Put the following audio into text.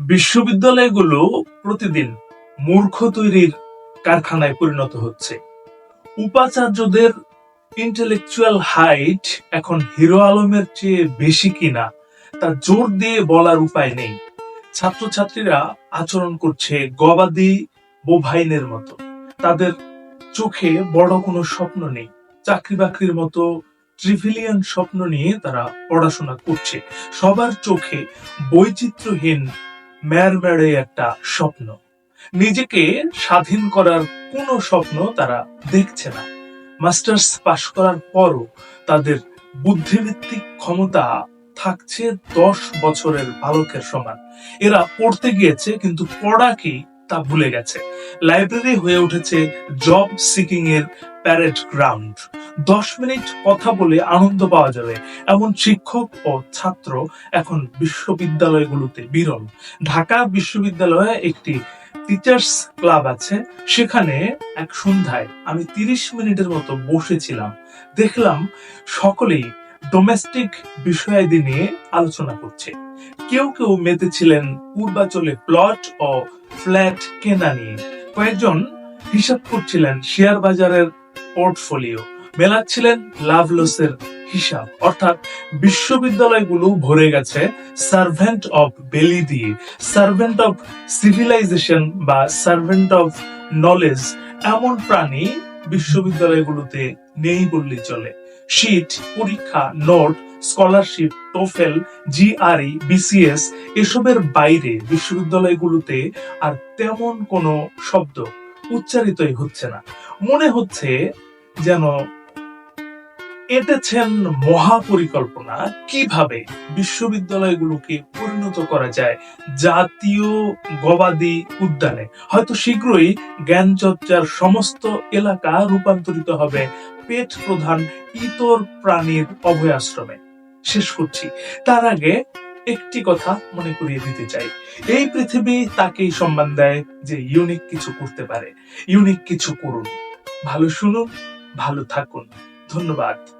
বিশ্ববিদ্যালয়গুলো প্রতিদিন মূর্খ তৈরির কারখানায় পরিণত হচ্ছে। উপাচার্যদের ইন্টেলেকচুয়াল হাইট এখন হিরো আলমের চেয়ে বেশি কিনা, তা জোর দিয়ে বলার উপায় নেই। ছাত্রছাত্রীরা আচরণ করছে গবাদি বোভাইনের মতো। তাদের চোখে বড় কোনো স্বপ্ন নেই। চাকরি বাকরির মতো ট্রিভিলিয়ান স্বপ্ন নিয়ে তারা পড়াশোনা করছে। সবার চোখে বৈচিত্র্যহীন ম্যারম্যারে একটা স্বপ্ন। নিজেকে স্বাধীন করার কোনো স্বপ্ন তারা দেখছে না। মাস্টার্স পাশ করার পরও তাদের বুদ্ধিভিত্তিক ক্ষমতা থাকছে দশ বছরের বালকের সমান। এরা পড়তে গিয়েছে, কিন্তু পড়াকেই তা ভুলে গেছে। লাইব্রেরি হয়ে উঠেছে জব সিকিং এর প্যারেড গ্রাউন্ড। দশ মিনিট কথা বলে আনন্দ পাওয়া যাবে। এমন শিক্ষক ও ছাত্র এখন বিশ্ববিদ্যালয়গুলোতে বিরল। ঢাকা বিশ্ববিদ্যালয়ে একটি টিচার্স ক্লাব আছে। সেখানে এক সন্ধ্যায় আমি তিরিশ মিনিটের মতো বসেছিলাম। দেখলাম সকলেই ডোমেস্টিক বিষয়াদি নিয়ে আলোচনা করছে। কেউ কেউ মেতেছিলেন পূর্বাচলে প্লট ও ফ্ল্যাট কেনা নিয়ে কয়েকজন হিসাব করছিলেন শেয়ার বাজারের পোর্টফোলিও, মেলাচ্ছিলেন লাভ লসের হিসাব। অর্থাৎ বিশ্ববিদ্যালয়গুলো ভরে গেছে সার্ভেন্ট অফ বেলি দিয়ে। সার্ভেন্ট অফ সিভিলাইজেশন বা সার্ভেন্ট অফ নলেজ, এমন প্রাণী বিশ্ববিদ্যালয়গুলোতে নেই বললেই চলে। শীট পরীক্ষা, note, scholarship, TOEFL, GRE, BCS এসবের বাইরে বিশ্ববিদ্যালয়গুলোতে আর তেমন কোনো শব্দ উচ্চারিতই হচ্ছে না। মনে হচ্ছে যেন এঁটেছেন মহাপরিকল্পনা কীভাবে বিশ্ববিদ্যালয়গুলোকে পরিণত করা যায় জাতীয় গবাদি উদ্যানে? হয়তো শীঘ্রই জ্ঞান চর্চার সমস্ত এলাকা রূপান্তরিত হবে পেট প্রধান ইতর প্রাণীর অভয়াশ্রমে। শেষ করছি। তার আগে একটি কথা মনে করিয়ে দিতে চাই। এই পৃথিবী তাকেই সম্মান দেয় যে ইউনিক কিছু করতে পারে। ইউনিক কিছু করুন। ভালো শুনুন, ভালো থাকুন। ধন্যবাদ।